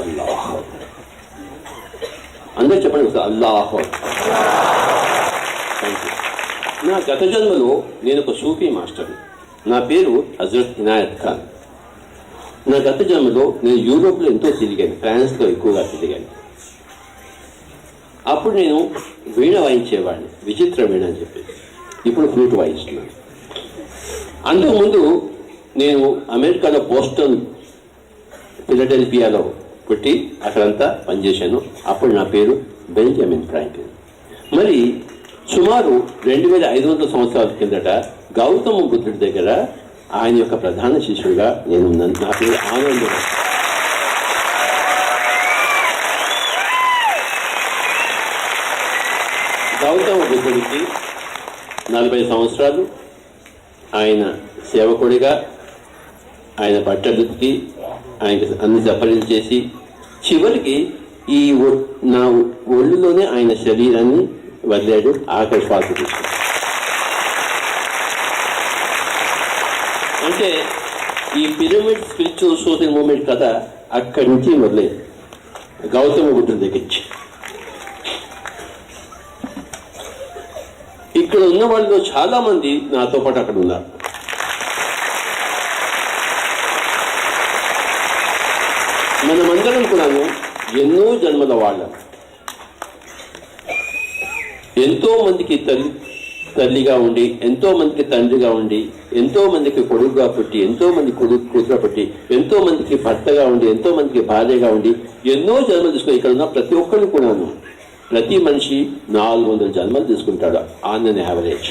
అల్లాహ్ అందరూ చెప్పండి ఒక అల్లాహ్. నా గత జన్మలో నేను ఒక సూఫీ మాస్టర్ని నా పేరు హజరత్ ఇనాయత్ ఖాన్. నా గత జన్మలో నేను యూరోప్లో ఎంతో తిరిగాను ఫ్రాన్స్లో ఎక్కువగా తిరిగాను. అప్పుడు నేను వీణ వాయించేవాడిని విచిత్ర వీణ అని చెప్పి ఇప్పుడు ఫ్లూట్ వాయిస్తున్నాను. అంతకుముందు నేను అమెరికాలో బోస్టన్ ఫిలడెల్ఫియాలో పుట్టి అక్కడంతా పనిచేశాను. అప్పుడు నా పేరు బెంజమిన్ ఫ్రాంక్లిన్ మరి సుమారు రెండు వేల ఐదు వందల సంవత్సరాల కిందట గౌతమ బుద్ధుడి దగ్గర ఆయన యొక్క ప్రధాన శిష్యుడిగా నేను ఉన్నాను. నా పేరు ఆనందం. గౌతమ బుద్ధుడికి నలభై సంవత్సరాలు. ఆయన సేవకుడిగా ఆయన పట్టబుద్ధికి ఆయనకి అన్ని సఫలీలు చేసి చివరికి ఈ ఒ- నా ఒళ్ళులోనే ఆయన శరీరాన్ని వదిలాడు ఆఖరి శ్వాస అంటే ఈ పిరమిడ్ స్పిరిచువల్ సోషల్ మూమెంట్ కథ అక్కడి నుంచి మొదలైంది. గౌతమ బుద్ధుడి దగ్గరించి ఇక్కడ ఉన్న వాళ్ళు చాలా మంది నాతో పాటు అక్కడ ఉన్నారు. అందుకని కూడాను ఎన్నో జన్మల వాళ్ళం. ఎంతో మందికి తల్లి తల్లిగా ఉండి ఎంతో మందికి తండ్రిగా ఉండి ఎంతో మందికి కొడుకుగా పుట్టి ఎంతో మంది కొడుకు కూతురు పుట్టి ఎంతో మందికి భర్తగా ఉండి ఎంతో మందికి భార్యగా ఉండి ఎన్నో జన్మలు తీసుకుని ఇక్కడ ఉన్న ప్రతి ఒక్కరిని కూడాను. ప్రతి మనిషి నాలుగు వందల జన్మలు తీసుకుంటాడు. On an average.